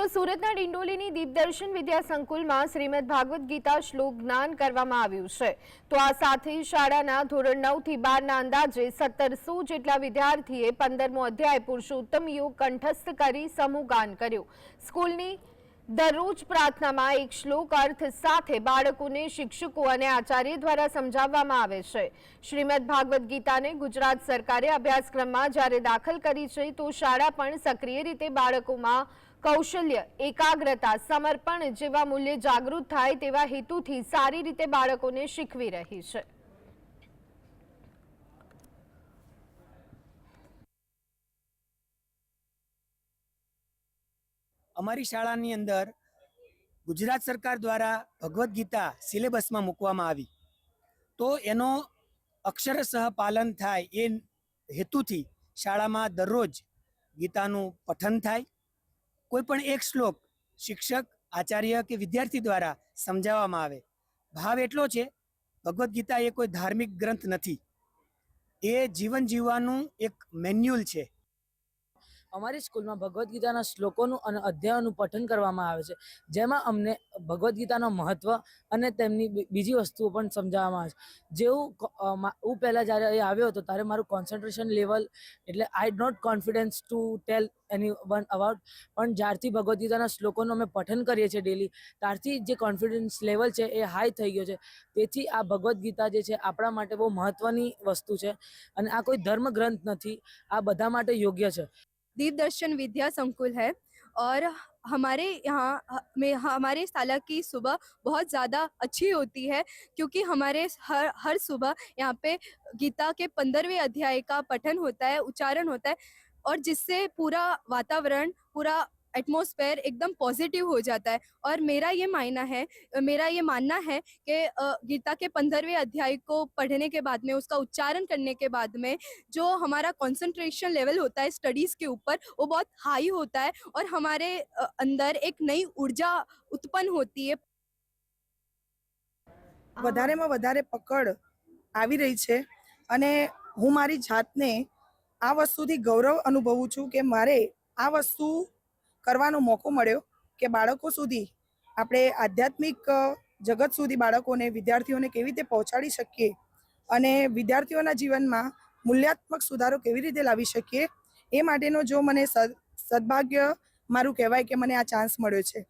તો સુરતના ડિંડોલીની દીપદર્શન વિદ્યા સંકુલમાં શ્રીમદ ભાગવત ગીતા શ્લોક જ્ઞાન કરવામાં આવ્યું છે. તો આ સાથે શાળાના ધોરણ નવથી બારના અંદાજે સત્તરસો જેટલા વિદ્યાર્થીએ પંદરમો અધ્યાય પુરુષોત્તમ યોગ કંઠસ્થ કરી સમૂહગાન કર્યું. સ્કૂલની દરરોજ પ્રાર્થનામાં એક શ્લોક અર્થ સાથે બાળકોને શિક્ષકો અને આચાર્ય દ્વારા સમજાવવામાં આવે છે. શ્રીમદ ભાગવત ગીતાને ગુજરાત સરકારે અભ્યાસક્રમમાં જ્યારે દાખલ કરી છે, તો શાળા પણ સક્રિય રીતે બાળકોમાં કૌશલ્ય, એકાગ્રતા, સમર્પણ જેવા મૂલ્ય જાગૃત થાય તેવા હેતુથી સારી રીતે બાળકોને શીખવી રહી છે. અમારી શાળાની અંદર ગુજરાત સરકાર દ્વારા ભગવદ્ ગીતા સિલેબસમાં મૂકવામાં આવી. તો એનો અક્ષરશઃ પાલન થાય એ હેતુથી શાળામાં દરરોજ ગીતાનું પઠન થાય. કોઈ પણ એક શ્લોક શિક્ષક, આચાર્ય કે વિદ્યાર્થી દ્વારા સમજાવવામાં આવે. ભાવ એટલો છે, ભગવદ્ ગીતા એ કોઈ ધાર્મિક ગ્રંથ નથી. એ જીવન જીવવાનું એક મેન્યુઅલ છે. અમારી સ્કૂલમાં ભગવદ્ ગીતાના શ્લોકોનું અને અધ્યાયનું પઠન કરવામાં આવે છે. જેમાં અમને ભગવદ્ ગીતાનું મહત્વ અને તેમની બીજી વસ્તુઓ પણ સમજાવવામાં આવે છે. જેવું હું પહેલાં જ્યારે અહીં આવ્યો હતો ત્યારે મારું કોન્સન્ટ્રેશન લેવલ એટલે I not confidence to tell anyone about પણ જ્યારથી ભગવદ્ ગીતાના શ્લોકોનું અમે પઠન કરીએ છીએ ડેલી ત્યારથી જે કોન્ફિડન્સ લેવલ છે એ હાઈ થઈ ગયો છે. તેથી આ ભગવદ્ ગીતા જે છે આપણા માટે બહુ મહત્ત્વની વસ્તુ છે અને આ કોઈ ધર્મ ગ્રંથ નથી, આ બધા માટે યોગ્ય છે. दीप दर्शन विद्या संकुल है। और हमारे यहाँ, में हमारे साला की सुबह बहुत ज़्यादा अच्छी होती है, क्योंकि हमारे हर हर सुबह यहाँ पे गीता के पंद्रहवें अध्याय का पठन होता है, उच्चारण होता है, और जिससे पूरा वातावरण, पूरा एटमॉस्फेयर एकदम पॉजिटिव हो जाता है और मेरा ये मायना है मेरा ये मानना है कि अ, गीता के पंद्रहवें अध्याय को पढ़ने के बाद में उसका उच्चारण करने के बाद में जो हमारा कंसंट्रेशन लेवल होता है स्टडीज़ के ऊपर वो बहुत हाई होता है और हमारे अ, अंदर एक नई ऊर्जा उत्पन्न होती है વધારેમાં વધારે પકડ આવી રહી છે અને હું મારી જાતને આ વસ્તુથી ગૌરવ અનુભવું છું કે મારે આ વસ્તુ કરવાનો મોકો મળ્યો કે બાળકો સુધી આપણે આધ્યાત્મિક જગત સુધી બાળકોને, વિદ્યાર્થીઓને કેવી રીતે પહોંચાડી શકીએ અને વિદ્યાર્થીઓના જીવનમાં મૂલ્યાત્મક સુધારો કેવી રીતે લાવી શકીએ એ માટેનો જો મને સદ, સદભાગ્ય મારું કહેવાય કે મને આ ચાન્સ મળ્યો છે.